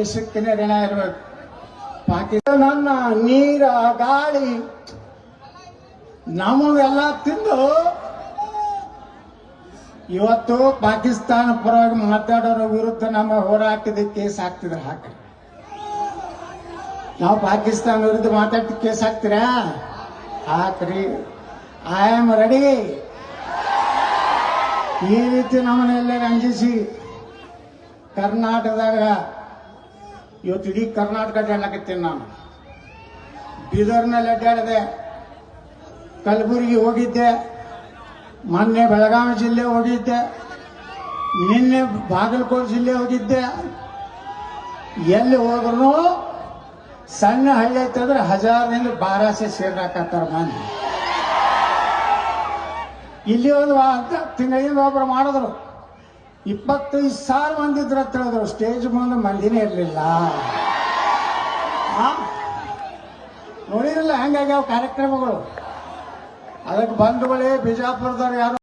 ದೇಶಕ್ಕೆ ಋಣ ಇರಬೇಕು. ಪಾಕಿಸ್ತಾನ ನೀರ ಗಾಳಿ, ನಮಗೆಲ್ಲ ತಿಂದು ಇವತ್ತು ಪಾಕಿಸ್ತಾನ ಪರವಾಗಿ ಮಾತಾಡೋರ ವಿರುದ್ಧ ನಮ್ಮ ಹೋರಾಟದ ಕೇಸ್ ಹಾಕ್ತಿದ್ರೆ ಹಾಕ್ರಿ ನಾವು ಪಾಕಿಸ್ತಾನ ವಿರುದ್ಧ ಮಾತಾಡ್ತಿ ಕೇಸ್ ಹಾಕ್ತೀರಾ? ಹಾಕ್ರಿ. ಐ ಆಮ್ ರೆಡಿ ಈ ರೀತಿ ನಮ್ಮನ್ನೆಲ್ಲ ರಂಜಿಸಿ ಕರ್ನಾಟಕದಾಗ ಇವತ್ತು ಇಡೀ ಕರ್ನಾಟಕ ಅಡ್ಡಾಡಕತ್ತೀನಿ ನಾನು. ಬೀದರ್ನಲ್ಲಿ ಅಡ್ಡಾಡಿದೆ. ಕಲಬುರಗಿ ಹೋಗಿದ್ದೆ. ಮೊನ್ನೆ ಬೆಳಗಾವಿ ಜಿಲ್ಲೆ ಹೋಗಿದ್ದೆ. ನಿನ್ನೆ ಬಾಗಲಕೋಟೆ ಜಿಲ್ಲೆ ಹೋಗಿದ್ದೆ. ಎಲ್ಲಿ ಹೋದ್ರು ಸಣ್ಣ ಹಳ್ಳಿ ಐತಂದ್ರೆ ಹಜಾರದಿಂದ ಬಾರಾಸೆ ಸೇರ್ಲಾಕತ್ತಾರ ಮಂದಿ ಇಲ್ಲಿ ಒಂದು ತಿಂಗಳಿಂದ ಒಬ್ಬರು ಮಾಡಿದ್ರು. ಇಪ್ಪತ್ತೈದು ಸಾವಿರ ಮಂದಿ ಇದ್ರ ಅಂತ ಹೇಳಿದ್ರು ಸ್ಟೇಜ್ ಮುಂದೆ ಮಂದಿನೇ ಇರಲಿಲ್ಲ. ನೋಡಿರಲ್ಲ ಹೆಂಗಾಗ್ಯಾವ ಕಾರ್ಯಕ್ರಮಗಳು. ಅದಕ್ಕೆ ಬಂಧುಗಳೇ, ಬಿಜಾಪುರದವ್ರು ಯಾರು